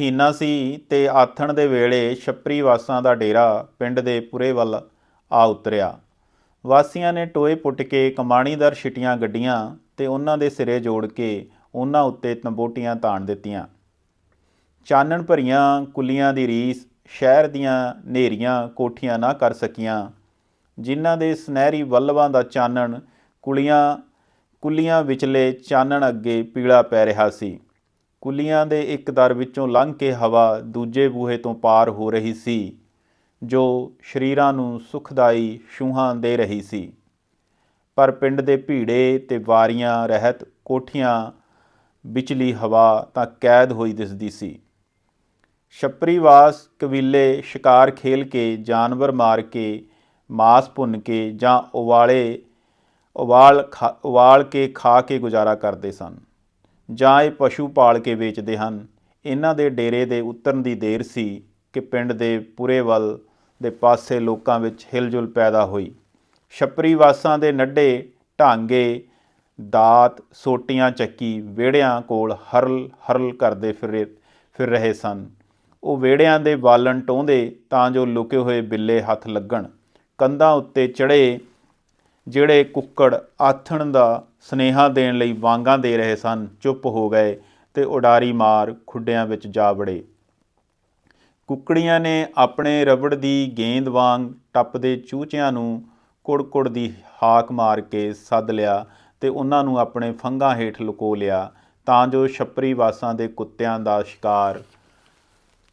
ਹੀਨਾ ਸੀ ਤੇ ਆਥਣ ਦੇ ਵੇਲੇ ਛੱਪਰੀ ਵਾਸਾਂ ਦਾ ਡੇਰਾ ਪਿੰਡ ਦੇ ਪੁਰੇ ਵੱਲ ਆ ਉਤਰਿਆ। ਵਾਸੀਆਂ ਨੇ ਟੋਏ ਪੁੱਟ ਕੇ ਕਮਾਣੀਦਾਰ ਛਿਟੀਆਂ ਗੱਡੀਆਂ ਤੇ ਉਹਨਾਂ ਦੇ ਸਿਰੇ ਜੋੜ ਕੇ ਉਹਨਾਂ ਉੱਤੇ ਤੰਬੋਟੀਆਂ ਤਾਣ ਦਿੱਤੀਆਂ। ਚਾਨਣ ਭਰੀਆਂ ਕੁੱਲੀਆਂ ਦੀ ਰੀਸ ਸ਼ਹਿਰ ਦੀਆਂ ਨੇਰੀਆਂ ਕੋਠੀਆਂ ਨਾ ਕਰ ਸਕੀਆਂ, ਜਿਨ੍ਹਾਂ ਦੇ ਸੁਨਹਿਰੀ ਵੱਲਵਾਂ ਦਾ ਚਾਨਣ ਕੁਲੀਆਂ ਕੁੱਲੀਆਂ ਵਿਚਲੇ ਚਾਨਣ ਅੱਗੇ ਪੀਲਾ ਪੈ ਰਿਹਾ ਸੀ। ਕੁੱਲੀਆਂ ਦੇ ਇੱਕ ਦਰ ਵਿੱਚੋਂ ਲੰਘ ਕੇ ਹਵਾ ਦੂਜੇ ਬੂਹੇ ਤੋਂ ਪਾਰ ਹੋ ਰਹੀ ਸੀ, ਜੋ ਸ਼ਰੀਰਾਂ ਨੂੰ ਸੁਖਦਾਈ ਛੂਹਾਂ ਦੇ ਰਹੀ ਸੀ। ਪਰ ਪਿੰਡ ਦੇ ਭੀੜੇ ਤੇ ਵਾਰੀਆਂ ਰਹਿਤ ਕੋਠੀਆਂ, ਵਿਚਲੀ ਹਵਾ ਤਾਂ ਕੈਦ ਹੋਈ ਦਿਸਦੀ ਸੀ। ਛਪਰੀਵਾਸ ਕਬੀਲੇ ਸ਼ਿਕਾਰ ਖੇਲ ਕੇ ਜਾਨਵਰ ਮਾਰ ਕੇ, ਮਾਸ ਭੁੰਨ ਕੇ ਜਾਂ ਉਵਾਲੇ, ਉਵਾਲ ਖਾ- ਉਵਾਲ ਕੇ ਖਾ ਕੇ ਗੁਜ਼ਾਰਾ ਕਰਦੇ ਸਨ। ਜਾਂ ਇਹ ਪਸ਼ੂ ਪਾਲ ਕੇ ਵੇਚਦੇ ਹਨ। ਇਹਨਾਂ ਦੇ ਡੇਰੇ ਦੇ ਉਤਰਨ ਦੀ ਦੇਰ ਸੀ ਕਿ ਪਿੰਡ ਦੇ ਪੂਰੇ ਵੱਲ ਦੇ ਪਾਸੇ ਲੋਕਾਂ ਵਿੱਚ ਹਿਲਜੁਲ ਪੈਦਾ ਹੋਈ। ਛੱਪਰੀ ਵਾਸਾਂ ਦੇ ਨੱਡੇ, ਢਾਂਗੇ, ਦਾਤ, ਸੋਟੀਆਂ ਚੱਕੀ ਵਿਹੜਿਆਂ ਕੋਲ ਹਰਲ ਹਰਲ ਕਰਦੇ ਫਿਰ ਫਿਰ ਰਹੇ ਸਨ। ਉਹ ਵਿਹੜਿਆਂ ਦੇ ਬਾਲਣ ਟੋਂਦੇ ਤਾਂ ਜੋ ਲੁਕੇ ਹੋਏ ਬਿੱਲੇ ਹੱਥ ਲੱਗਣ। ਕੰਧਾਂ ਉੱਤੇ ਚੜੇ ਜਿਹੜੇ ਕੁੱਕੜ ਆਥਣ ਦਾ ਸਨੇਹਾ ਦੇਣ ਲਈ ਵਾਂਗਾਂ ਦੇ ਰਹੇ ਸਨ, ਚੁੱਪ ਹੋ ਗਏ ਤੇ ਉਡਾਰੀ ਮਾਰ ਖੁੱਡਿਆਂ ਵਿੱਚ ਜਾ ਵੜੇ। ਕੁੱਕੜੀਆਂ ਨੇ ਆਪਣੇ ਰਬੜ ਦੀ ਗੇਂਦ ਵਾਂਗ ਟੱਪਦੇ ਚੂਚਿਆਂ ਨੂੰ ਕੁੜ-ਕੁੜ ਦੀ ਹਾਕ ਮਾਰ ਕੇ ਸੱਦ ਲਿਆ ਤੇ ਉਹਨਾਂ ਨੂੰ ਆਪਣੇ ਫੰਗਾਂ ਹੇਠ ਲੁਕੋ ਲਿਆ ਤਾਂ ਜੋ ਛੱਪਰੀ ਵਾਸਾਂ ਦੇ ਕੁੱਤਿਆਂ ਦਾ ਸ਼ਿਕਾਰ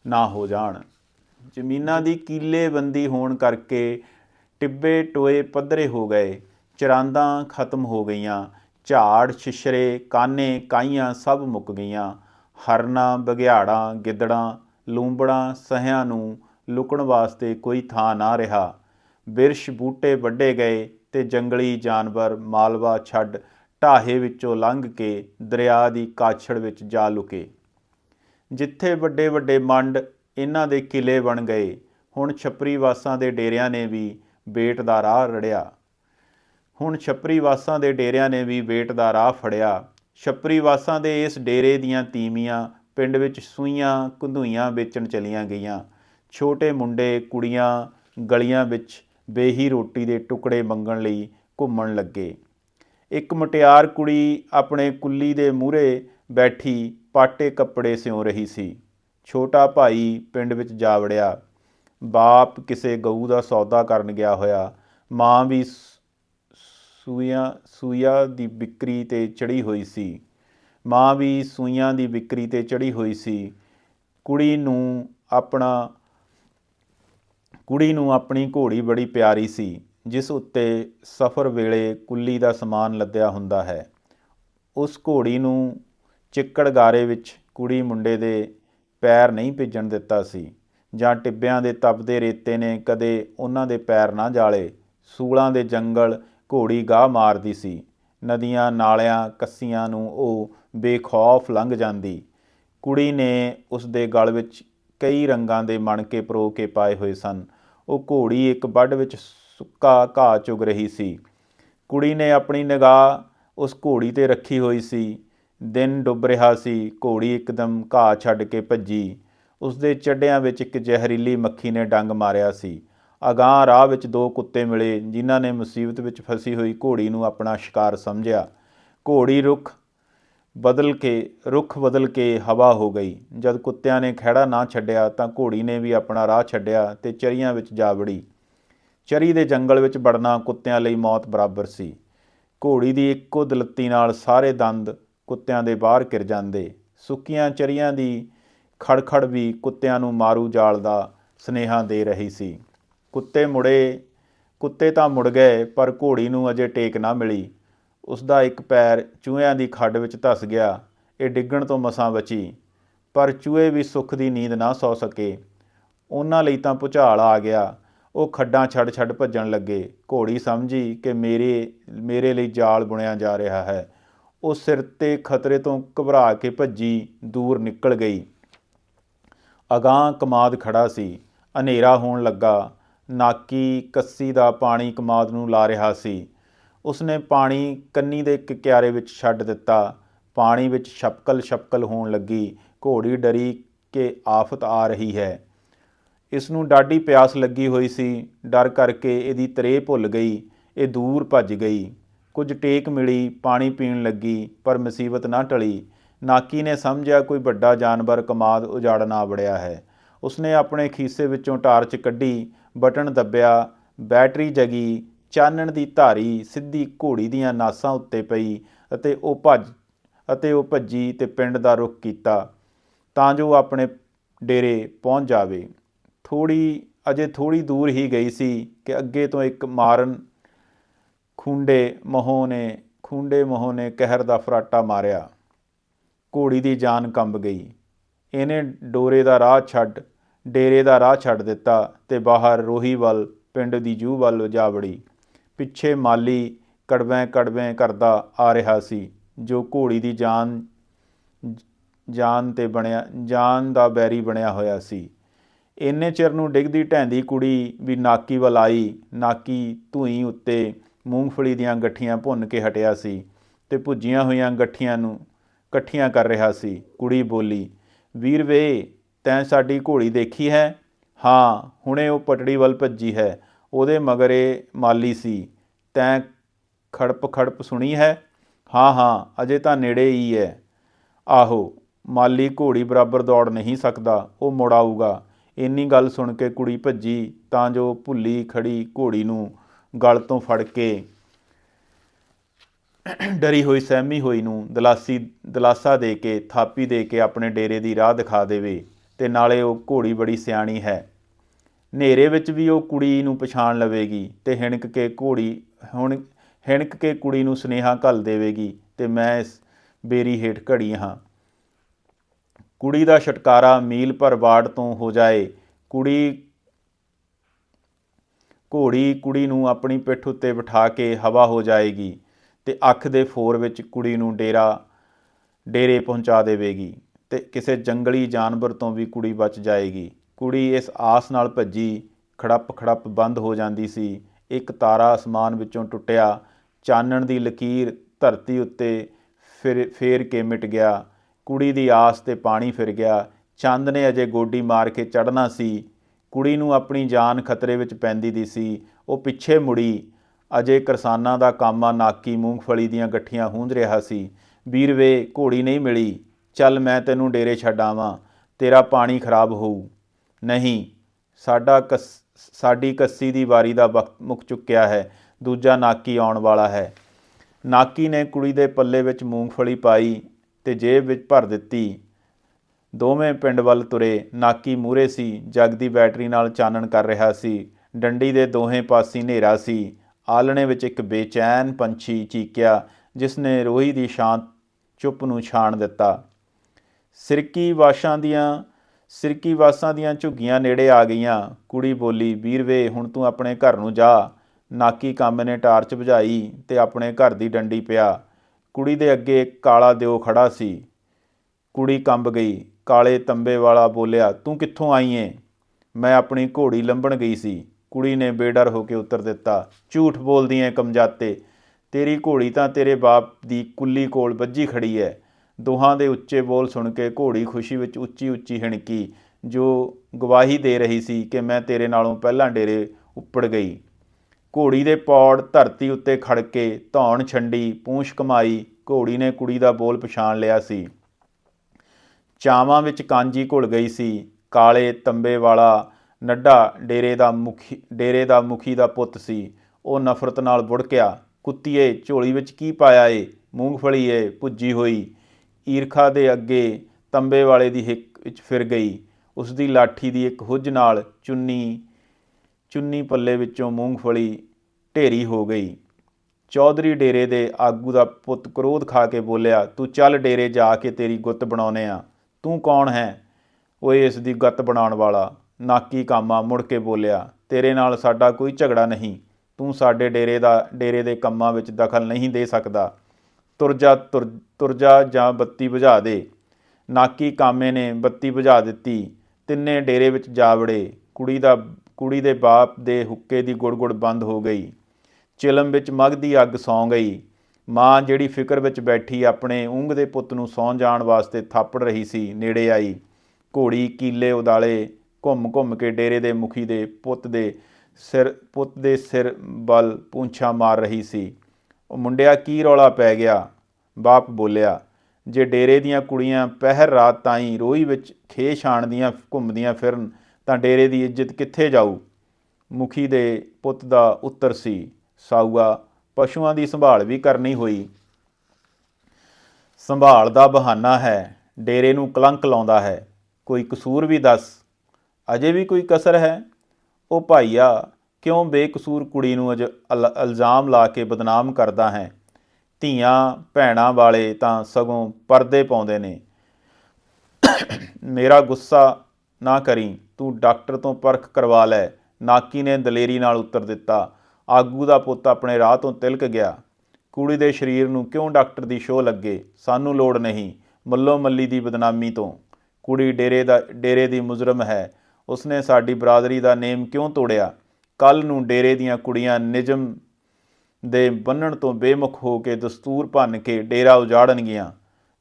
ਨਾ ਹੋ ਜਾਣ। ਜ਼ਮੀਨਾਂ ਦੀ ਕੀਲੇਬੰਦੀ ਹੋਣ ਕਰਕੇ ਟਿੱਬੇ ਟੋਏ ਪੱਧਰੇ ਹੋ ਗਏ, ਚਰਾਂਦਾਂ ਖਤਮ ਹੋ ਗਈਆਂ, ਝਾੜ, ਛਿਛਰੇ, ਕਾਨੇ, ਕਾਈਆਂ ਸਭ ਮੁੱਕ ਗਈਆਂ। ਹਰਨਾ, ਬਘਿਆੜਾਂ, ਗਿੱਦੜਾਂ, ਲੂੰਬੜਾਂ, ਸਹਿਆਂ ਨੂੰ ਲੁਕਣ ਵਾਸਤੇ ਕੋਈ ਥਾਂ ਨਾ ਰਿਹਾ। ਬਿਰਸ਼ ਬੂਟੇ ਵੱਡੇ ਗਏ ਤੇ ਜੰਗਲੀ ਜਾਨਵਰ ਮਾਲਵਾ ਛੱਡ ਢਾਹੇ ਵਿੱਚੋਂ ਲੰਘ ਕੇ ਦਰਿਆ ਦੀ ਕਾਛੜ ਵਿੱਚ ਜਾ ਲੁਕੇ। ਜਿੱਥੇ ਵੱਡੇ ਵੱਡੇ ਮੰਡ ਇਹਨਾਂ ਦੇ ਕਿਲੇ ਬਣ ਗਏ, ਹੁਣ ਛੱਪਰੀ ਵਾਸਾਂ ਦੇ ਡੇਰਿਆਂ ਨੇ ਵੀ ਬੇਟ ਦਾ ਰਾਹ ਰੜਿਆ। ਹੁਣ ਛੱਪਰੀ ਵਾਸਾਂ ਦੇ ਡੇਰਿਆਂ ਨੇ ਵੀ ਬੇਟ ਦਾ ਰਾਹ ਫੜਿਆ। ਛੱਪਰੀ ਵਾਸਾਂ ਦੇ ਇਸ ਡੇਰੇ ਦੀਆਂ ਤੀਮੀਆਂ ਪਿੰਡ ਵਿੱਚ ਸੂਈਆਂ ਕੁੰਧੂਈਆਂ ਵੇਚਣ ਚਲੀਆਂ ਗਈਆਂ। ਛੋਟੇ ਮੁੰਡੇ, ਕੁੜੀਆਂ ਗਲੀਆਂ ਵਿੱਚ ਬੇਹੀ ਰੋਟੀ ਦੇ ਟੁਕੜੇ ਮੰਗਣ ਲਈ ਘੁੰਮਣ ਲੱਗੇ। ਇੱਕ ਮੁਟਿਆਰ ਕੁੜੀ ਆਪਣੇ ਕੁੱਲੀ ਦੇ ਮੂਹਰੇ ਬੈਠੀ ਪਾਟੇ ਕੱਪੜੇ ਸਿਉਂ ਰਹੀ ਸੀ। ਛੋਟਾ ਭਾਈ ਪਿੰਡ ਵਿੱਚ ਜਾ ਵੜਿਆ। ਬਾਪ ਕਿਸੇ ਗਊ ਦਾ ਸੌਦਾ ਕਰਨ ਗਿਆ ਹੋਇਆ, ਮਾਂ ਵੀ ਸੂਈਆਂ, ਸੂਈਆ ਦੀ ਵਿਕਰੀ ਤੇ ਚੜੀ ਹੋਈ ਸੀ। ਮਾਂ ਵੀ ਸੂਈਆਂ ਦੀ ਵਿਕਰੀ ਤੇ ਚੜੀ ਹੋਈ ਸੀ। ਕੁੜੀ ਨੂੰ ਆਪਣਾ, ਕੁੜੀ ਨੂੰ ਆਪਣੀ ਘੋੜੀ ਬੜੀ ਪਿਆਰੀ ਸੀ, ਜਿਸ ਉੱਤੇ ਸਫ਼ਰ ਵੇਲੇ ਕੁੱਲੀ ਦਾ ਸਮਾਨ ਲੱਦਿਆ ਹੁੰਦਾ ਹੈ। ਉਸ ਘੋੜੀ ਨੂੰ ਚਿੱਕੜ ਗਾਰੇ ਵਿੱਚ ਕੁੜੀ ਮੁੰਡੇ ਦੇ ਪੈਰ ਨਹੀਂ ਭਿੱਜਣ ਦਿੱਤਾ ਸੀ। ਜਾਂ ਟਿੱਬਿਆਂ ਦੇ ਤਪਦੇ ਰੇਤੇ ਨੇ ਕਦੇ ਉਹਨਾਂ ਦੇ ਪੈਰ ਨਾ ਜਾਲੇ। ਸੂਲਾਂ ਦੇ ਜੰਗਲ ਘੋੜੀ ਗਾਹ ਮਾਰਦੀ ਸੀ। ਨਦੀਆਂ ਨਾਲਿਆਂ ਕੱਸੀਆਂ ਨੂੰ ਉਹ ਬੇਖੌਫ ਲੰਘ ਜਾਂਦੀ। ਕੁੜੀ ਨੇ ਉਸ ਦੇ ਗਲ ਵਿੱਚ ਕਈ ਰੰਗਾਂ ਦੇ ਮਣਕੇ ਪਰੋ ਕੇ ਪਾਏ ਹੋਏ ਸਨ। ਉਹ ਘੋੜੀ ਇੱਕ ਵੱਡ ਵਿੱਚ ਸੁੱਕਾ ਘਾਹ ਚੁਗ ਰਹੀ ਸੀ। ਕੁੜੀ ਨੇ ਆਪਣੀ ਨਿਗਾਹ ਉਸ ਘੋੜੀ ਤੇ ਰੱਖੀ ਹੋਈ ਸੀ। ਦਿਨ ਡੁੱਬ ਰਿਹਾ ਸੀ। ਘੋੜੀ ਇੱਕਦਮ ਘਾਹ ਛੱਡ ਕੇ ਭੱਜੀ। ਉਸ ਦੇ ਚੱਡਿਆਂ ਵਿੱਚ ਇੱਕ ਜ਼ਹਿਰੀਲੀ ਮੱਖੀ ਨੇ ਡੰਗ ਮਾਰਿਆ ਸੀ। ਅਗਾਂਹ ਰਾਹ ਵਿੱਚ ਦੋ ਕੁੱਤੇ ਮਿਲੇ, ਜਿਨ੍ਹਾਂ ਨੇ ਮੁਸੀਬਤ ਵਿੱਚ ਫਸੀ ਹੋਈ ਘੋੜੀ ਨੂੰ ਆਪਣਾ ਸ਼ਿਕਾਰ ਸਮਝਿਆ। ਘੋੜੀ ਰੁੱਖ ਬਦਲ ਕੇ, ਰੁੱਖ ਬਦਲ ਕੇ ਹਵਾ ਹੋ ਗਈ। ਜਦ ਕੁੱਤਿਆਂ ਨੇ ਖਹਿੜਾ ਨਾ ਛੱਡਿਆ ਤਾਂ ਘੋੜੀ ਨੇ ਵੀ ਆਪਣਾ ਰਾਹ ਛੱਡਿਆ ਤੇ ਚਰੀਆਂ ਵਿੱਚ ਜਾ ਵੜੀ। ਚਰੀ ਦੇ ਜੰਗਲ ਵਿੱਚ ਵੜਨਾ ਕੁੱਤਿਆਂ ਲਈ ਮੌਤ ਬਰਾਬਰ ਸੀ। ਘੋੜੀ ਦੀ ਇੱਕੋ ਦਲੱਤੀ ਨਾਲ ਸਾਰੇ ਦੰਦ ਕੁੱਤਿਆਂ ਦੇ ਬਾਹਰ ਕਿਰ ਜਾਂਦੇ। ਸੁੱਕੀਆਂ ਚਰੀਆਂ ਦੀ ਖੜਖੜ ਵੀ ਕੁੱਤਿਆਂ ਨੂੰ ਮਾਰੂ ਜਾਲ ਦਾ ਸਨੇਹਾ ਦੇ ਰਹੀ ਸੀ। ਕੁੱਤੇ ਮੁੜੇ, ਕੁੱਤੇ ਤਾਂ ਮੁੜ ਗਏ, ਪਰ ਘੋੜੀ ਨੂੰ ਅਜੇ ਟੇਕ ਨਾ ਮਿਲੀ। ਉਸ ਦਾ ਇੱਕ ਪੈਰ ਚੂਹਿਆਂ ਦੀ ਖੱਡ ਵਿੱਚ ਧਸ ਗਿਆ, ਇਹ ਡਿੱਗਣ ਤੋਂ ਮਸਾਂ ਬਚੀ। ਪਰ ਚੂਹੇ ਵੀ ਸੁੱਖ ਦੀ ਨੀਂਦ ਨਾ ਸੌ ਸਕੇ। ਉਹਨਾਂ ਲਈ ਤਾਂ ਭੁਚਾਲ ਆ ਗਿਆ। ਉਹ ਖੱਡਾਂ ਛੱਡ ਛੱਡ ਭੱਜਣ ਲੱਗੇ। ਘੋੜੀ ਸਮਝੀ ਕਿ ਮੇਰੇ ਮੇਰੇ ਲਈ ਜਾਲ ਬੁਣਿਆ ਜਾ ਰਿਹਾ ਹੈ। ਉਹ ਸਿਰ ਤੇ ਖਤਰੇ ਤੋਂ ਘਬਰਾ ਕੇ ਭੱਜੀ, ਦੂਰ ਨਿਕਲ ਗਈ। ਅਗਾਂਹ ਕਮਾਦ ਖੜਾ ਸੀ। ਹਨੇਰਾ ਹੋਣ ਲੱਗਾ। ਨਾਕੀ ਕੱਸੀ ਦਾ ਪਾਣੀ ਕਮਾਦ ਨੂੰ ਲਾ ਰਿਹਾ ਸੀ। ਉਸਨੇ ਪਾਣੀ ਕੰਨੀ ਦੇ ਇੱਕ ਕਿਆਰੇ ਵਿੱਚ ਛੱਡ ਦਿੱਤਾ। ਪਾਣੀ ਵਿੱਚ ਛਪਕਲ ਛਪਕਲ ਹੋਣ ਲੱਗੀ। ਘੋੜੀ ਡਰੀ ਕਿ ਆਫਤ ਆ ਰਹੀ ਹੈ। ਇਸ ਨੂੰ ਡਾਢੀ ਪਿਆਸ ਲੱਗੀ ਹੋਈ ਸੀ। ਡਰ ਕਰਕੇ ਇਹਦੀ ਤਰੇ ਭੁੱਲ ਗਈ। ਇਹ ਦੂਰ ਭੱਜ ਗਈ। ਕੁਝ ਟੇਕ ਮਿਲੀ, ਪਾਣੀ ਪੀਣ ਲੱਗੀ, ਪਰ ਮੁਸੀਬਤ ਨਾ ਟਲੀ। ਨਾਕੀ ਨੇ ਸਮਝਿਆ ਕੋਈ ਵੱਡਾ ਜਾਨਵਰ ਕਮਾਦ ਉਜਾੜਨ ਆ ਵੜਿਆ ਹੈ। ਉਸਨੇ ਆਪਣੇ ਖੀਸੇ ਵਿੱਚੋਂ ਟਾਰਚ ਕੱਢੀ, ਬਟਨ ਦੱਬਿਆ, ਬੈਟਰੀ ਜਗੀ, ਚਾਨਣ ਦੀ ਧਾਰੀ ਸਿੱਧੀ ਘੋੜੀ ਦੀਆਂ ਨਾਸਾਂ ਉੱਤੇ ਪਈ ਅਤੇ ਉਹ ਭੱਜ ਅਤੇ ਉਹ ਭੱਜੀ ਤੇ ਪਿੰਡ ਦਾ ਰੁਖ ਕੀਤਾ। ਤਾਂ ਜੋ ਆਪਣੇ ਡੇਰੇ ਪਹੁੰਚ ਜਾਵੇ। ਥੋੜੀ ਅਜੇ ਥੋੜੀ ਦੂਰ ਹੀ ਗਈ ਸੀ ਕਿ ਅੱਗੇ ਤੋਂ ਇੱਕ ਮਾਰਨ ਖੁੰਡੇ ਮੋਹ ਨੇ, ਖੁੰਡੇ ਮੋਹ ਨੇ ਕਹਿਰ ਦਾ ਫਰਾਟਾ ਮਾਰਿਆ। ਘੋੜੀ ਦੀ ਜਾਨ ਕੰਬ ਗਈ। ਇਹਨੇ ਡੋਰੇ ਦਾ ਰਾਹ ਛੱਡ, ਡੇਰੇ ਦਾ ਰਾਹ ਛੱਡ ਦਿੱਤਾ ਤੇ ਬਾਹਰ ਰੋਹੀ ਵੱਲ, ਪਿੰਡ ਦੀ ਜੂਹ ਵੱਲ ਜਾ ਵੜੀ। ਪਿੱਛੇ ਮਾਲੀ ਕੜਵੇਂ ਕੜਵੇਂ ਕਰਦਾ ਆ ਰਿਹਾ ਸੀ, ਜੋ ਘੋੜੀ ਦੀ ਜਾਨ ਜਾਨ ਤੇ ਬਣਿਆ, ਜਾਨ ਦਾ ਬੈਰੀ ਬਣਿਆ ਹੋਇਆ ਸੀ। ਇੰਨੇ ਚਿਰ ਨੂੰ ਡਿੱਗਦੀ ਢੈਂਦੀ ਕੁੜੀ ਵੀ ਨਾਕੀ ਵੱਲ ਆਈ, ਨਾਕੀ ਧੂਈ ਉੱਤੇ ਮੂੰਗਫਲੀ ਦੀਆਂ ਗੱਠੀਆਂ ਭੁੰਨ ਕੇ ਹਟਿਆ ਸੀ ਤੇ ਭੁੱਜੀਆਂ ਹੋਈਆਂ ਗੱਠੀਆਂ ਨੂੰ ਇਕੱਠੀਆਂ ਕਰ ਰਿਹਾ ਸੀ। ਕੁੜੀ ਬੋਲੀ, ਵੀਰ ਵੇ, ਤੈਂ ਸਾਡੀ ਘੋੜੀ ਦੇਖੀ ਹੈ? ਹਾਂ, ਹੁਣੇ ਉਹ ਪਟੜੀ ਵੱਲ ਭੱਜੀ ਹੈ। ਉਹਦੇ ਮਗਰੇ ਮਾਲੀ ਸੀ। ਤੈਂ ਖੜਪ ਖੜਪ ਸੁਣੀ ਹੈ? ਹਾਂ ਹਾਂ, ਅਜੇ ਤਾਂ ਨੇੜੇ ਹੀ ਹੈ। ਆਹੋ, ਮਾਲੀ ਘੋੜੀ ਬਰਾਬਰ ਦੌੜ ਨਹੀਂ ਸਕਦਾ। ਉਹ ਮੁੜ ਆਊਗਾ। ਇੰਨੀ ਗੱਲ ਸੁਣ ਕੇ ਕੁੜੀ ਭੱਜੀ ਤਾਂ ਜੋ ਭੁੱਲੀ ਖੜੀ ਘੋੜੀ ਨੂੰ ਗਲ ਤੋਂ ਫੜ ਕੇ ਡਰੀ ਹੋਈ, ਸਹਿਮੀ ਹੋਈ ਨੂੰ ਦਲਾਸੀ, ਦਲਾਸਾ ਦੇ ਕੇ, ਥਾਪੀ ਦੇ ਕੇ ਆਪਣੇ ਡੇਰੇ ਦੀ ਰਾਹ ਦਿਖਾ ਦੇਵੇ ਤੇ ਨਾਲੇ ਉਹ ਘੋੜੀ ਬੜੀ ਸਿਆਣੀ ਹੈ। ਹਨੇਰੇ ਵਿੱਚ ਵੀ ਉਹ ਕੁੜੀ ਨੂੰ ਪਛਾਣ ਲਵੇਗੀ ਤੇ ਹਿਣਕ ਕੇ ਘੋੜੀ, ਹੁਣ ਹਿਣਕ ਕੇ ਕੁੜੀ ਨੂੰ ਸੁਨੇਹਾ ਘੱਲ ਦੇਵੇਗੀ ਤੇ ਮੈਂ ਇਸ ਬੇਰੀ ਹੇਠ ਘੜੀ ਹਾਂ। ਕੁੜੀ ਦਾ ਛਟਕਾਰਾ ਮੀਲ ਭਰ ਵਾੜ ਤੋਂ ਹੋ ਜਾਏ। ਕੁੜੀ, ਘੋੜੀ ਕੁੜੀ ਨੂੰ ਆਪਣੀ ਪਿੱਠ ਉੱਤੇ ਬਿਠਾ ਕੇ ਹਵਾ ਹੋ ਜਾਏਗੀ। ਤੇ ਅੱਖ ਦੇ ਫੋਰ ਵਿੱਚ ਕੁੜੀ ਨੂੰ ਡੇਰਾ, ਡੇਰੇ ਪਹੁੰਚਾ ਦੇਵੇਗੀ ਤੇ ਕਿਸੇ ਜੰਗਲੀ ਜਾਨਵਰ ਤੋਂ ਵੀ ਕੁੜੀ ਬਚ ਜਾਏਗੀ। ਕੁੜੀ ਇਸ ਆਸ ਨਾਲ ਭੱਜੀ, ਖੜੱਪ ਖੜੱਪ ਬੰਦ ਹੋ ਜਾਂਦੀ ਸੀ। ਇੱਕ ਤਾਰਾ ਅਸਮਾਨ ਵਿੱਚੋਂ ਟੁੱਟਿਆ। ਚਾਨਣ ਦੀ ਲਕੀਰ ਧਰਤੀ ਉੱਤੇ ਫਿਰ, ਫੇਰ ਕੇ ਮਿਟ ਗਿਆ। ਕੁੜੀ ਦੀ ਆਸ ਤੇ ਪਾਣੀ ਫਿਰ ਗਿਆ। ਚੰਦ ਨੇ ਅਜੇ ਗੋਡੀ ਮਾਰ ਕੇ ਚੜਨਾ ਸੀ। ਕੁੜੀ ਨੂੰ ਆਪਣੀ ਜਾਨ ਖਤਰੇ ਵਿੱਚ ਪੈਂਦੀ ਦੀ ਸੀ। ਉਹ ਪਿੱਛੇ ਮੁੜੀ। ਅਜੇ ਕਿਸਾਨਾਂ ਦਾ ਕਾਮਾ ਨਾਕੀ ਮੂੰਗਫਲੀ ਦੀਆਂ ਗੱਠੀਆਂ ਹੂੰਝ ਰਿਹਾ ਸੀ। ਵੀਰਵੇ ਘੋੜੀ ਨਹੀਂ ਮਿਲੀ। ਚੱਲ ਮੈਂ ਤੈਨੂੰ ਡੇਰੇ ਛੱਡ ਆਵਾਂ। ਤੇਰਾ ਪਾਣੀ ਖਰਾਬ ਹੋਊ। ਨਹੀਂ, ਸਾਡਾ ਕਸ, ਸਾਡੀ ਕੱਸੀ ਦੀ ਵਾਰੀ ਦਾ ਵਕਤ ਮੁੱਕ ਚੁੱਕਿਆ ਹੈ। ਦੂਜਾ ਨਾਕੀ ਆਉਣ ਵਾਲਾ ਹੈ। ਨਾਕੀ ਨੇ ਕੁੜੀ ਦੇ ਪੱਲੇ ਵਿੱਚ ਮੂੰਗਫਲੀ ਪਾਈ ਤੇ ਜੇਬ ਵਿੱਚ ਭਰ ਦਿੱਤੀ। ਦੋਵੇਂ ਪਿੰਡ ਵੱਲ ਤੁਰੇ। ਨਾਕੀ ਮੂਰੇ ਸੀ। ਜਗ ਦੀ ਬੈਟਰੀ ਨਾਲ ਚਾਨਣ ਕਰ ਰਿਹਾ ਸੀ। ਡੰਡੀ ਦੇ ਦੋਹੇ ਪਾਸੇ ਹਨੇਰਾ ਸੀ। ਆਲਣੇ ਵਿੱਚ ਇੱਕ ਬੇਚੈਨ ਪੰਛੀ ਚੀਕਿਆ ਜਿਸ ਨੇ ਰੋਹੀ ਦੀ ਸ਼ਾਂਤ ਚੁੱਪ ਨੂੰ ਛਾਣ ਦਿੱਤਾ। ਸਿਰਕੀ ਵਾਸ਼ਾਂ ਦੀਆਂ, ਸਿਰਕੀ ਵਾਸਾਂ ਦੀਆਂ ਝੁੱਗੀਆਂ ਨੇੜੇ ਆ ਗਈਆਂ। ਕੁੜੀ ਬੋਲੀ, ਵੀਰਵੇ, ਹੁਣ ਤੂੰ ਆਪਣੇ ਘਰ ਨੂੰ ਜਾ। ਨਾਕੀ ਕੰਮ ਨੇ ਟਾਰਚ ਬੁਝਾਈ ਤੇ ਆਪਣੇ ਘਰ ਦੀ ਡੰਡੀ ਪਿਆ ਕੁੜੀ ਦੇ ਅੱਗੇ ਇੱਕ ਕਾਲਾ ਦਿਓ ਖੜਾ ਸੀ। ਕੁੜੀ ਕੰਬ ਗਈ। ਕਾਲੇ ਤੰਬੇ ਵਾਲਾ ਬੋਲਿਆ, ਤੂੰ ਕਿੱਥੋਂ ਆਈ ਏ? ਮੈਂ ਆਪਣੀ ਘੋੜੀ ਲੰਬਣ ਗਈ ਸੀ। ਕੁੜੀ ਨੇ ਬੇਡਰ ਹੋ ਕੇ ਉੱਤਰ ਦਿੱਤਾ, ਝੂਠ ਬੋਲਦੀ ਏ ਕਮਜਾਤੇ, ਤੇਰੀ ਘੋੜੀ ਤਾਂ ਤੇਰੇ ਬਾਪ ਦੀ ਕੁੱਲੀ ਕੋਲ ਵੱਜੀ ਖੜੀ ਐ। ਦੋਹਾਂ ਦੇ ਉੱਚੇ ਬੋਲ ਸੁਣ ਕੇ ਘੋੜੀ ਖੁਸ਼ੀ ਵਿੱਚ ਉੱਚੀ ਉੱਚੀ ਹਿਣਕੀ, ਜੋ ਗਵਾਹੀ ਦੇ ਰਹੀ ਸੀ ਕਿ ਮੈਂ ਤੇਰੇ ਨਾਲੋਂ ਪਹਿਲਾਂ ਡੇਰੇ ਉੱਪੜ ਗਈ। ਘੋੜੀ ਦੇ ਪੌੜ ਧਰਤੀ ਉੱਤੇ ਖੜ ਕੇ ਧੌਣ ਛੰਡੀ, ਪੂੰਛ ਕਮਾਈ, ਘੋੜੀ ਨੇ ਕੁੜੀ ਦਾ ਬੋਲ ਪਛਾਣ ਲਿਆ ਸੀ। ਚਾਵਾਂ ਵਿੱਚ ਕਾਂਜੀ ਘੁਲ ਗਈ ਸੀ, ਕਾਲੇ, ਤੰਬੇ ਵਾਲਾ ਨੱਡਾ ਡੇਰੇ ਦਾ ਮੁਖੀ, ਡੇਰੇ ਦਾ ਮੁਖੀ ਦਾ ਪੁੱਤ ਸੀ। ਉਹ ਨਫ਼ਰਤ ਨਾਲ ਬੁੜਕਿਆ ਕੁੱਤੀਏ, ਝੋਲੀ ਵਿੱਚ ਕੀ ਪਾਇਆ ਏ? ਮੂੰਗਫਲੀ ਏ, ਭੁੱਜੀ ਹੋਈ। ਈਰਖਾ ਦੇ ਅੱਗੇ ਤੰਬੇ ਵਾਲੇ ਦੀ ਹਿੱਕ ਵਿੱਚ ਫਿਰ ਗਈ। ਉਸ ਦੀ ਲਾਠੀ ਦੀ ਇੱਕ ਹੁੱਜ ਨਾਲ ਚੁੰਨੀ ਚੁੰਨੀ ਪੱਲੇ ਵਿੱਚੋਂ ਮੂੰਗਫਲੀ ਢੇਰੀ ਹੋ ਗਈ। ਚੌਧਰੀ ਡੇਰੇ ਦੇ ਆਗੂ ਦਾ ਪੁੱਤ ਕ੍ਰੋਧ ਖਾ ਕੇ ਬੋਲਿਆ, ਤੂੰ ਚੱਲ ਡੇਰੇ ਜਾ ਕੇ ਤੇਰੀ ਗੁੱਤ ਬਣਾਉਨੇ ਆ। ਤੂੰ ਕੌਣ ਹੈ? ਓਏ, ਇਸ ਦੀ ਗੱਤ ਬਣਾਉਣ ਵਾਲਾ। ਨਾਕੀ ਕਾਮਾ ਮੁੜ ਕੇ ਬੋਲਿਆ, ਤੇਰੇ ਨਾਲ ਸਾਡਾ ਕੋਈ ਝਗੜਾ ਨਹੀਂ। ਤੂੰ ਸਾਡੇ ਡੇਰੇ ਦਾ, ਡੇਰੇ ਦੇ ਕੰਮਾਂ ਵਿੱਚ ਦਖਲ ਨਹੀਂ ਦੇ ਸਕਦਾ। ਤੁਰ ਜਾ, ਤੁਰ ਤੁਰ ਜਾ ਜਾਂ ਬੱਤੀ ਬੁਝਾ ਦੇ। ਨਾਕੀ ਕਾਮੇ ਨੇ ਬੱਤੀ ਬੁਝਾ ਦਿੱਤੀ। ਤਿੰਨੇ ਡੇਰੇ ਵਿੱਚ ਜਾ ਵੜੇ। ਕੁੜੀ ਦਾ, ਕੁੜੀ ਦੇ ਬਾਪ ਦੇ ਹੁੱਕੇ ਦੀ ਗੁੜ-ਗੁੜ ਬੰਦ ਹੋ ਗਈ। ਚਿਲਮ ਵਿੱਚ ਮਗ ਦੀ ਅੱਗ ਸੌਂ ਗਈ। ਮਾਂ ਜਿਹੜੀ ਫਿਕਰ ਵਿੱਚ ਬੈਠੀ ਆਪਣੇ ਉਂਗ ਦੇ ਪੁੱਤ ਨੂੰ ਸੌਂ ਜਾਣ ਵਾਸਤੇ ਥਾਪੜ ਰਹੀ ਸੀ, ਨੇੜੇ ਆਈ। ਘੋੜੀ, ਕੀਲੇ ਉਦਾਲੇ ਘੁੰਮ ਘੁੰਮ ਕੇ ਡੇਰੇ ਦੇ ਮੁਖੀ ਦੇ ਪੁੱਤ ਦੇ ਸਿਰ, ਪੁੱਤ ਦੇ ਸਿਰ ਵੱਲ ਪੂੰਛਾਂ ਮਾਰ ਰਹੀ ਸੀ। ਉਹ ਮੁੰਡਿਆ, ਕੀ ਰੌਲਾ ਪੈ ਗਿਆ? ਬਾਪ ਬੋਲਿਆ, ਜੇ ਡੇਰੇ ਦੀਆਂ ਕੁੜੀਆਂ ਪਹਿਰ ਰਾਤ ਤਾਈਂ ਰੋਈ ਵਿੱਚ ਖੇ ਛਾਣਦੀਆਂ ਘੁੰਮਦੀਆਂ ਫਿਰਨ, ਤਾਂ ਡੇਰੇ ਦੀ ਇੱਜ਼ਤ ਕਿੱਥੇ ਜਾਊ? ਮੁਖੀ ਦੇ ਪੁੱਤ ਦਾ ਉੱਤਰ ਸੀ ਸਾਊਆ ਪਸ਼ੂਆਂ ਦੀ ਸੰਭਾਲ ਵੀ ਕਰਨੀ ਹੋਈ। ਸੰਭਾਲ ਦਾ ਬਹਾਨਾ ਹੈ, ਡੇਰੇ ਨੂੰ ਕਲੰਕ ਲਾਉਂਦਾ ਹੈ, ਕੋਈ ਕਸੂਰ ਵੀ ਦੱਸ। ਅਜੇ ਵੀ ਕੋਈ ਕਸਰ ਹੈ? ਉਹ ਭਾਈਆ, ਕਿਉਂ ਬੇਕਸੂਰ ਕੁੜੀ ਨੂੰ ਅਜ ਇਲ- ਇਲਜ਼ਾਮ ਲਾ ਕੇ ਬਦਨਾਮ ਕਰਦਾ ਹੈ? ਧੀਆਂ, ਭੈਣਾਂ ਵਾਲੇ ਤਾਂ ਸਗੋਂ ਪਰਦੇ ਪਾਉਂਦੇ ਨੇ। ਮੇਰਾ ਗੁੱਸਾ ਨਾ ਕਰੀ, ਤੂੰ ਡਾਕਟਰ ਤੋਂ ਪਰਖ ਕਰਵਾ ਲੈ। ਨਾਕੀ ਨੇ ਦਲੇਰੀ ਨਾਲ ਉੱਤਰ ਦਿੱਤਾ। ਆਗੂ ਦਾ ਪੁੱਤ ਆਪਣੇ ਰਾਹ ਤੋਂ ਤਿਲਕ ਗਿਆ। ਕੁੜੀ ਦੇ ਸਰੀਰ ਨੂੰ ਕਿਉਂ ਡਾਕਟਰ ਦੀ ਸ਼ੋਅ ਲੱਗੇ? ਸਾਨੂੰ ਲੋੜ ਨਹੀਂ ਮੱਲੋ ਮੱਲੀ ਦੀ ਬਦਨਾਮੀ ਤੋਂ। ਕੁੜੀ ਡੇਰੇ ਦਾ, ਡੇਰੇ ਦੀ ਮੁਜਰਮ ਹੈ। ਉਸਨੇ ਸਾਡੀ ਬਰਾਦਰੀ ਦਾ ਨੇਮ ਕਿਉਂ ਤੋੜਿਆ? ਕੱਲ ਨੂੰ ਡੇਰੇ ਦੀਆਂ ਕੁੜੀਆਂ ਨਿਜਮ ਦੇ ਬੰਨਣ ਤੋਂ ਬੇਮੁਖ ਹੋ ਕੇ ਦਸਤੂਰ ਭੰਨ ਕੇ ਡੇਰਾ ਉਜਾੜਨਗੀਆਂ।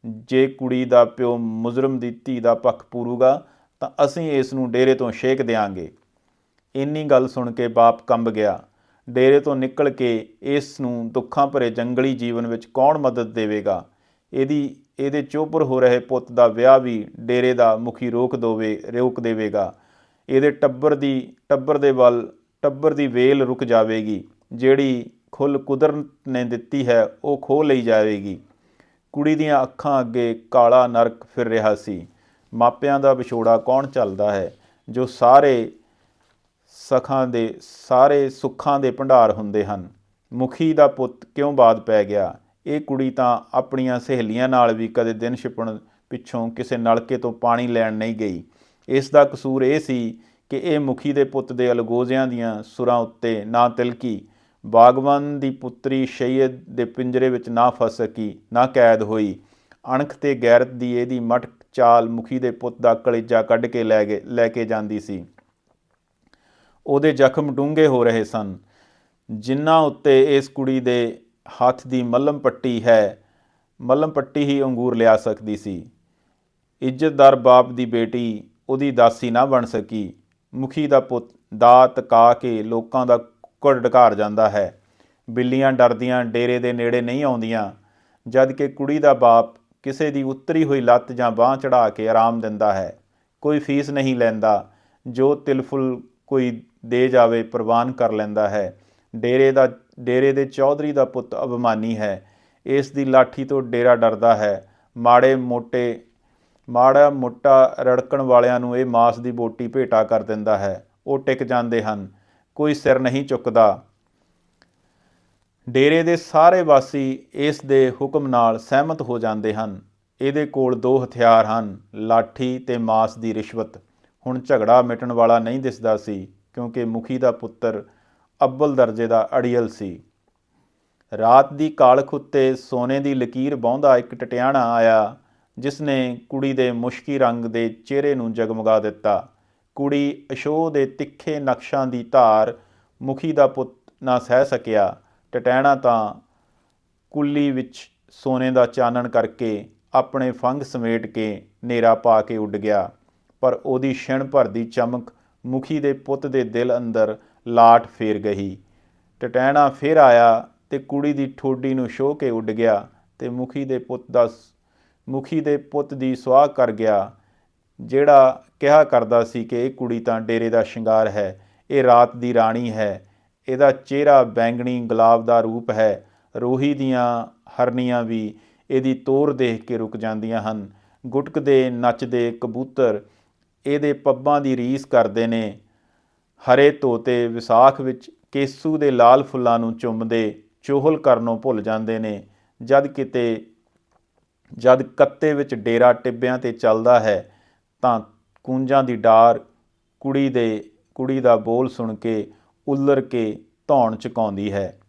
ਜੇ ਕੁੜੀ ਦਾ ਪਿਓ ਮੁਜਰਮ ਦੀ ਧੀ ਦਾ ਪੱਖ ਪੂਰੂਗਾ, ਤਾਂ ਅਸੀਂ ਇਸ ਨੂੰ ਡੇਰੇ ਤੋਂ ਛੇਕ ਦਿਆਂਗੇ। ਇੰਨੀ ਗੱਲ ਸੁਣ ਕੇ ਬਾਪ ਕੰਬ ਗਿਆ। ਡੇਰੇ ਤੋਂ ਨਿਕਲ ਕੇ ਇਸ ਨੂੰ ਦੁੱਖਾਂ ਭਰੇ ਜੰਗਲੀ ਜੀਵਨ ਵਿੱਚ ਕੌਣ ਮਦਦ ਦੇਵੇਗਾ? ਇਹਦੀ, ਇਹਦੇ ਚੋਪਰ ਹੋ ਰਹੇ ਪੁੱਤ ਦਾ ਵਿਆਹ ਵੀ ਡੇਰੇ ਦਾ ਮੁਖੀ ਰੋਕ ਦੋਵੇ, ਰੋਕ ਦੇਵੇਗਾ। ਇਹਦੇ ਟੱਬਰ ਦੀ, ਟੱਬਰ ਦੇ ਵੱਲ, ਟੱਬਰ ਦੀ ਵੇਲ ਰੁਕ ਜਾਵੇਗੀ। ਜਿਹੜੀ ਖੁੱਲ ਕੁਦਰਤ ਨੇ ਦਿੱਤੀ ਹੈ, ਉਹ ਖੋ ਲਈ ਜਾਵੇਗੀ। ਕੁੜੀ ਦੀਆਂ ਅੱਖਾਂ ਅੱਗੇ ਕਾਲਾ ਨਰਕ ਫਿਰ ਰਿਹਾ ਸੀ। ਮਾਪਿਆਂ ਦਾ ਵਿਛੋੜਾ ਕੌਣ ਚੱਲਦਾ ਹੈ? ਜੋ ਸਾਰੇ ਸਖਾਂ ਦੇ, ਸਾਰੇ ਸੁੱਖਾਂ ਦੇ ਭੰਡਾਰ ਹੁੰਦੇ ਹਨ। ਮੁਖੀ ਦਾ ਪੁੱਤ ਕਿਉਂ ਬਾਦ ਪੈ ਗਿਆ? ਇਹ ਕੁੜੀ ਤਾਂ ਆਪਣੀਆਂ ਸਹੇਲੀਆਂ ਨਾਲ ਵੀ ਕਦੇ ਦਿਨ ਛਿਪਣ ਪਿੱਛੋਂ ਕਿਸੇ ਨਲਕੇ ਤੋਂ ਪਾਣੀ ਲੈਣ ਨਹੀਂ ਗਈ। ਇਸ ਦਾ ਕਸੂਰ ਇਹ ਸੀ ਕਿ ਇਹ ਮੁਖੀ ਦੇ ਪੁੱਤ ਦੇ ਅਲਗੋਜ਼ਿਆਂ ਦੀਆਂ ਸੁਰਾਂ ਉੱਤੇ ਨਾ ਤਿਲਕੀ, ਬਾਗਵਾਨ ਦੀ ਪੁੱਤਰੀ ਸ਼ੈਯਦ ਦੇ ਪਿੰਜਰੇ ਵਿੱਚ ਨਾ ਫਸ ਸਕੀ, ਨਾ ਕੈਦ ਹੋਈ। ਅਣਖ ਤੇ ਗੈਰਤ ਦੀ ਇਹਦੀ ਮਟਕ ਚਾਲ ਮੁਖੀ ਦੇ ਪੁੱਤ ਦਾ ਕਲੇਜਾ ਕੱਢ ਕੇ ਲੈ ਗਏ, ਲੈ ਕੇ ਜਾਂਦੀ ਸੀ। ਉਹਦੇ ਜ਼ਖਮ ਡੂੰਘੇ ਹੋ ਰਹੇ ਸਨ। ਜਿਨ੍ਹਾਂ ਉੱਤੇ ਇਸ ਕੁੜੀ ਦੇ ਹੱਥ ਦੀ ਮੱਲਮ ਪੱਟੀ ਹੈ, ਮੱਲਮ ਪੱਟੀ ਹੀ ਅੰਗੂਰ ਲਿਆ ਸਕਦੀ ਸੀ। ਇੱਜ਼ਤਦਾਰ ਬਾਪ ਦੀ ਬੇਟੀ ਉਹਦੀ ਦਾਸੀ ਨਾ ਬਣ ਸਕੀ। ਮੁਖੀ ਦਾ ਪੁੱਤ ਦਾਤ ਕਾ ਕੇ ਲੋਕਾਂ ਦਾ ਕੁੱਕੜ ਢਕਾਰ ਜਾਂਦਾ ਹੈ। ਬਿੱਲੀਆਂ ਡਰਦੀਆਂ, ਡੇਰੇ ਦੇ ਨੇੜੇ ਨਹੀਂ ਆਉਂਦੀਆਂ। ਜਦ ਕਿ ਕੁੜੀ ਦਾ ਬਾਪ ਕਿਸੇ ਦੀ ਉੱਤਰੀ ਹੋਈ ਲੱਤ ਜਾਂ ਬਾਹ ਚੜਾ ਕੇ ਆਰਾਮ ਦਿੰਦਾ ਹੈ। ਕੋਈ ਫੀਸ ਨਹੀਂ ਲੈਂਦਾ। ਜੋ ਤਿਲਫੁਲ ਕੋਈ ਦੇ ਜਾਵੇ ਪ੍ਰਵਾਨ ਕਰ ਲੈਂਦਾ ਹੈ। ਡੇਰੇ ਦਾ, ਡੇਰੇ ਦੇ ਚੌਧਰੀ ਦਾ ਪੁੱਤ ਅਭਿਮਾਨੀ ਹੈ। ਇਸ ਦੀ ਲਾਠੀ ਤੋਂ ਡੇਰਾ ਡਰਦਾ ਹੈ। ਮਾੜੇ ਮੋਟੇ ਮਾੜਾ ਮੋਟਾ ਰੜਕਣ ਵਾਲਿਆਂ ਨੂੰ ਇਹ ਮਾਸ ਦੀ ਬੋਟੀ ਭੇਟਾ ਕਰ ਦਿੰਦਾ ਹੈ। ਉਹ ਟਿਕ ਜਾਂਦੇ ਹਨ। ਕੋਈ ਸਿਰ ਨਹੀਂ ਚੁੱਕਦਾ। ਡੇਰੇ ਦੇ ਸਾਰੇ ਵਾਸੀ ਇਸ ਦੇ ਹੁਕਮ ਨਾਲ ਸਹਿਮਤ ਹੋ ਜਾਂਦੇ ਹਨ। ਇਹਦੇ ਕੋਲ ਦੋ ਹਥਿਆਰ ਹਨ, ਲਾਠੀ ਤੇ ਮਾਸ ਦੀ ਰਿਸ਼ਵਤ। ਹੁਣ ਝਗੜਾ ਮਿਟਣ ਵਾਲਾ ਨਹੀਂ ਦਿਸਦਾ ਸੀ, ਕਿਉਂਕਿ ਮੁਖੀ ਦਾ ਪੁੱਤਰ ਅੱਬਲ ਦਰਜੇ ਦਾ ਅੜੀਅਲ ਸੀ। ਰਾਤ ਦੀ ਕਾਲਖ ਉੱਤੇ ਸੋਨੇ ਦੀ ਲਕੀਰ ਬਾਉਂਦਾ ਇੱਕ ਟਟਿਆਣਾ ਆਇਆ। ਜਿਸ ਨੇ ਕੁੜੀ ਦੇ ਮੁਸ਼ਕੀ ਰੰਗ ਦੇ ਚਿਹਰੇ ਨੂੰ ਜਗਮਗਾ ਦਿੱਤਾ। ਕੁੜੀ ਅਸ਼ੋਹ ਦੇ ਤਿੱਖੇ ਨਕਸ਼ਾਂ ਦੀ ਧਾਰ ਮੁਖੀ ਦਾ ਪੁੱਤ ਨਾ ਸਹਿ ਸਕਿਆ। ਟਟੈਣਾ ਤਾਂ ਕੁੱਲੀ ਵਿੱਚ ਸੋਨੇ ਦਾ ਚਾਨਣ ਕਰਕੇ ਆਪਣੇ ਫੰਗ ਸਮੇਟ ਕੇ ਨੇਰਾ ਪਾ ਕੇ ਉੱਡ ਗਿਆ। ਪਰ ਉਹਦੀ ਛਿਣ ਭਰ ਦੀ ਚਮਕ ਮੁਖੀ ਦੇ ਪੁੱਤ ਦੇ ਦਿਲ ਅੰਦਰ ਲਾਟ ਫੇਰ ਗਈ। ਟਟੈਣਾ ਫਿਰ ਆਇਆ ਤੇ ਕੁੜੀ ਦੀ ਠੋਡੀ ਨੂੰ ਛੋਹ ਕੇ ਉੱਡ ਗਿਆ ਤੇ ਮੁਖੀ ਦੇ ਪੁੱਤ ਦਾ ਮੁਖੀ ਦੇ ਪੁੱਤ ਦੀ ਸੁਆਹ ਕਰ ਗਿਆ, ਜਿਹੜਾ ਕਿਹਾ ਕਰਦਾ ਸੀ ਕਿ ਇਹ ਕੁੜੀ ਤਾਂ ਡੇਰੇ ਦਾ ਸ਼ਿੰਗਾਰ ਹੈ, ਇਹ ਰਾਤ ਦੀ ਰਾਣੀ ਹੈ, ਇਹਦਾ ਚਿਹਰਾ ਬੈਂਗਣੀ ਗੁਲਾਬ ਦਾ ਰੂਪ ਹੈ, ਰੋਹੀ ਦੀਆਂ ਹਰਨੀਆਂ ਵੀ ਇਹਦੀ ਤੋਰ ਦੇਖ ਕੇ ਰੁਕ ਜਾਂਦੀਆਂ ਹਨ, ਗੁਟਕਦੇ, ਨੱਚਦੇ ਕਬੂਤਰ ਇਹਦੇ ਪੱਬਾਂ ਦੀ ਰੀਸ ਕਰਦੇ ਨੇ, ਹਰੇ ਤੋਤੇ ਵਿਸਾਖ ਵਿੱਚ ਕੇਸੂ ਦੇ ਲਾਲ ਫੁੱਲਾਂ ਨੂੰ ਚੁੰਮਦੇ ਚੋਹਲ ਕਰਨੋਂ ਭੁੱਲ ਜਾਂਦੇ ਨੇ, ਜਦ ਕਿਤੇ ਜਦ ਕੱਤੇ ਵਿੱਚ ਡੇਰਾ ਟਿੱਬਿਆਂ ਤੇ ਚੱਲਦਾ ਹੈ, ਤਾਂ ਕੂੰਜਾਂ ਦੀ ਡਾਰ ਕੁੜੀ ਦੇ, ਕੁੜੀ ਦਾ ਬੋਲ ਸੁਣ ਕੇ ਉੱਲਰ ਕੇ ਧੌਣ ਚੁਕਾਉਂਦੀ ਹੈ।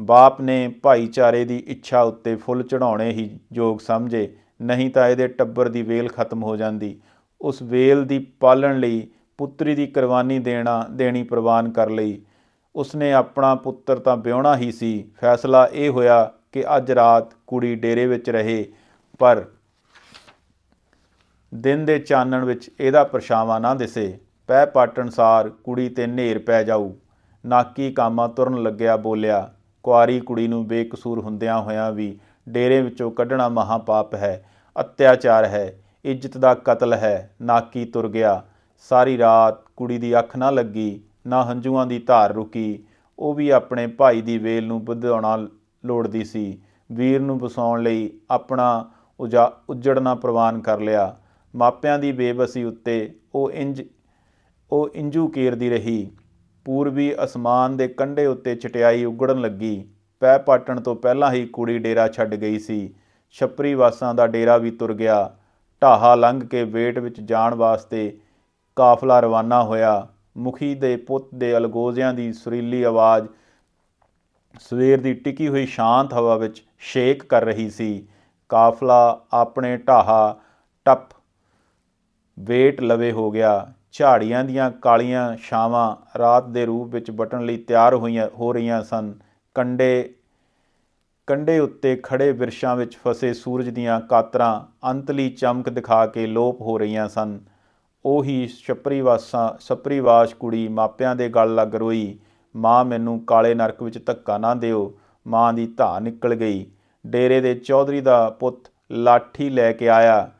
ਬਾਪ ਨੇ ਭਾਈਚਾਰੇ ਦੀ ਇੱਛਾ ਉੱਤੇ ਫੁੱਲ ਚੜਾਉਣੇ ਹੀ ਯੋਗ ਸਮਝੇ। ਨਹੀਂ ਤਾਂ ਇਹਦੇ ਟੱਬਰ ਦੀ ਵੇਲ ਖਤਮ ਹੋ ਜਾਂਦੀ। ਉਸ ਵੇਲ ਦੀ ਪਾਲਣ ਲਈ ਪੁੱਤਰੀ ਦੀ ਕੁਰਬਾਨੀ ਦੇਣਾ, ਦੇਣੀ ਪ੍ਰਵਾਨ ਕਰ ਲਈ। ਉਸਨੇ ਆਪਣਾ ਪੁੱਤਰ ਤਾਂ ਵਿਆਹਣਾ ਹੀ ਸੀ। ਫੈਸਲਾ ਇਹ ਹੋਇਆ ਕਿ ਅੱਜ ਰਾਤ ਕੁੜੀ ਡੇਰੇ ਵਿੱਚ ਰਹੇ। ਪਰ ਦਿਨ ਦੇ ਚਾਨਣ ਵਿੱਚ ਇਹਦਾ ਪਰਛਾਵਾਂ ਨਾ ਦਿਸੇ। ਪੈ ਪਾਟਣ ਸਾਰ ਕੁੜੀ ਤੇ ਨੇਰ ਪੈ ਜਾਊ। ਨਾਕੀ ਕਾਮਾ ਤੁਰਨ ਲੱਗਿਆ ਬੋਲਿਆ। ਕੁਆਰੀ ਕੁੜੀ ਨੂੰ ਬੇਕਸੂਰ ਹੁੰਦਿਆਂ ਹੋਇਆਂ ਵੀ ਡੇਰੇ ਵਿੱਚੋਂ ਕੱਢਣਾ ਮਹਾ ਪਾਪ ਹੈ। ਅਤਿਆਚਾਰ ਹੈ। ਇੱਜ਼ਤ ਦਾ ਕਤਲ ਹੈ। ਨਾਕੀ ਤੁਰ ਗਿਆ। ਸਾਰੀ ਰਾਤ ਕੁੜੀ ਦੀ ਅੱਖ ਨਾ ਲੱਗੀ, ਨਾ ਹੰਝੂਆਂ ਦੀ ਧਾਰ ਰੁਕੀ। ਉਹ ਵੀ ਆਪਣੇ ਭਾਈ ਦੀ ਵੇਲ ਨੂੰ ਵਧਾਉਣਾ ਲੋੜਦੀ ਸੀ। ਵੀਰ ਨੂੰ ਵਸਾਉਣ ਲਈ ਆਪਣਾ ਉਜਾ ਉੱਜੜਨਾ ਪ੍ਰਵਾਨ ਕਰ ਲਿਆ। ਮਾਪਿਆਂ ਦੀ ਬੇਬਸੀ ਉੱਤੇ ਉਹ ਇੰਜ ਉਹ ਇੰਜੂ ਕੇਰਦੀ ਰਹੀ। ਪੂਰਬੀ ਅਸਮਾਨ ਦੇ ਕੰਢੇ ਉੱਤੇ ਚਟਿਆਈ ਉਗੜਨ ਲੱਗੀ। ਪੈ ਪਾਟਣ ਤੋਂ ਪਹਿਲਾਂ ਹੀ ਕੁੜੀ ਡੇਰਾ ਛੱਡ ਗਈ ਸੀ। ਛੱਪਰੀ ਵਾਸਾਂ ਦਾ ਡੇਰਾ ਵੀ ਤੁਰ ਗਿਆ। ਢਾਹਾ ਲੰਘ ਕੇ ਵੇਟ ਵਿੱਚ ਜਾਣ ਵਾਸਤੇ ਕਾਫਲਾ ਰਵਾਨਾ ਹੋਇਆ। ਮੁਖੀ ਦੇ ਪੁੱਤ ਦੇ ਅਲਗੋਜ਼ਿਆਂ ਦੀ ਸੁਰੀਲੀ ਆਵਾਜ਼ ਸਵੇਰ ਦੀ ਟਿਕੀ ਹੋਈ ਸ਼ਾਂਤ ਹਵਾ ਵਿੱਚ ਸ਼ੇਕ ਕਰ ਰਹੀ ਸੀ। ਕਾਫਲਾ ਆਪਣੇ ਢਾਹਾ ਟੱਪ ਵੇਟ ਲਵੇ ਹੋ ਗਿਆ। ਝਾੜੀਆਂ ਦੀਆਂ ਕਾਲੀਆਂ ਛਾਵਾਂ ਰਾਤ ਦੇ ਰੂਪ ਵਿੱਚ ਬਟਣ ਲਈ ਤਿਆਰ ਹੋਈਆਂ, ਹੋ ਰਹੀਆਂ ਸਨ। ਕੰਡੇ ਕੰਡੇ ਉੱਤੇ ਖੜੇ ਵਿਰਸ਼ਾਂ ਵਿੱਚ ਫਸੇ ਸੂਰਜ ਦੀਆਂ ਕਾਤਰਾਂ ਅੰਤਲੀ ਚਮਕ ਦਿਖਾ ਕੇ ਲੋਪ ਹੋ ਰਹੀਆਂ ਸਨ। ਉਹੀ ਛਪਰੀ ਵਾਸਾਂ ਕੁੜੀ ਮਾਪਿਆਂ ਦੇ ਗਲ ਲੱਗ ਰੋਈ। ਮਾਂ, ਮੈਨੂੰ ਕਾਲੇ ਨਰਕ ਵਿੱਚ ਧੱਕਾ ਨਾ ਦਿਓ। ਮਾਂ ਦੀ ਧਾ ਨਿਕਲ ਗਈ। ਡੇਰੇ ਦੇ ਚੌਧਰੀ ਦਾ ਪੁੱਤ ਲਾਠੀ ਲੈ ਕੇ ਆਇਆ।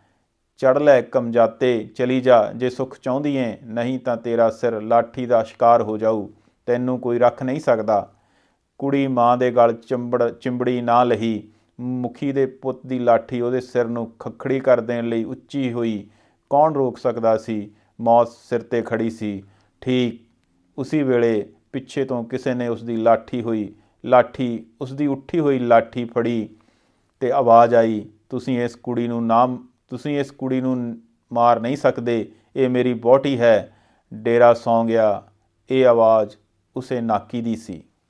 ਚੜ ਲੈ ਕਮਜਾਤੇ, ਚਲੀ ਜਾ, ਜੇ ਸੁਖ ਚਾਹੁੰਦੀ ਏ, ਨਹੀਂ ਤਾਂ ਤੇਰਾ ਸਿਰ ਲਾਠੀ ਦਾ ਸ਼ਿਕਾਰ ਹੋ ਜਾਊ, ਤੈਨੂੰ ਕੋਈ ਰੱਖ ਨਹੀਂ ਸਕਦਾ। ਕੁੜੀ ਮਾਂ ਦੇ ਗਲ ਚੰਬੜ, ਚਿੰਬੜੀ ਨਾ ਲਹੀ। ਮੁਖੀ ਦੇ ਪੁੱਤ ਦੀ ਲਾਠੀ ਉਹਦੇ ਸਿਰ ਨੂੰ ਖਖੜੀ ਕਰ ਦੇਣ ਲਈ ਉੱਚੀ ਹੋਈ। ਕੌਣ ਰੋਕ ਸਕਦਾ ਸੀ? ਮੌਤ ਸਿਰ ਤੇ ਖੜੀ ਸੀ। ਠੀਕ ਉਸੇ ਵੇਲੇ ਪਿੱਛੇ ਤੋਂ ਕਿਸੇ ਨੇ ਉਸ ਦੀ ਲਾਠੀ ਹੋਈ, ਲਾਠੀ ਉਸ ਦੀ ਉੱਠੀ ਹੋਈ ਲਾਠੀ ਫੜੀ। ਤੇ ਆਵਾਜ਼ ਆਈ, ਤੁਸੀਂ ਇਸ ਕੁੜੀ ਨੂੰ ਨਾ ਤੁਸੀਂ ਇਸ ਕੁੜੀ ਨੂੰ ਮਾਰ ਨਹੀਂ ਸਕਦੇ, ਇਹ ਮੇਰੀ ਬੋਟੀ ਹੈ। ਡੇਰਾ ਸੌਂ ਗਿਆ। ਇਹ ਆਵਾਜ਼ ਉਸੇ ਨਾਕੀ ਦੀ ਸੀ।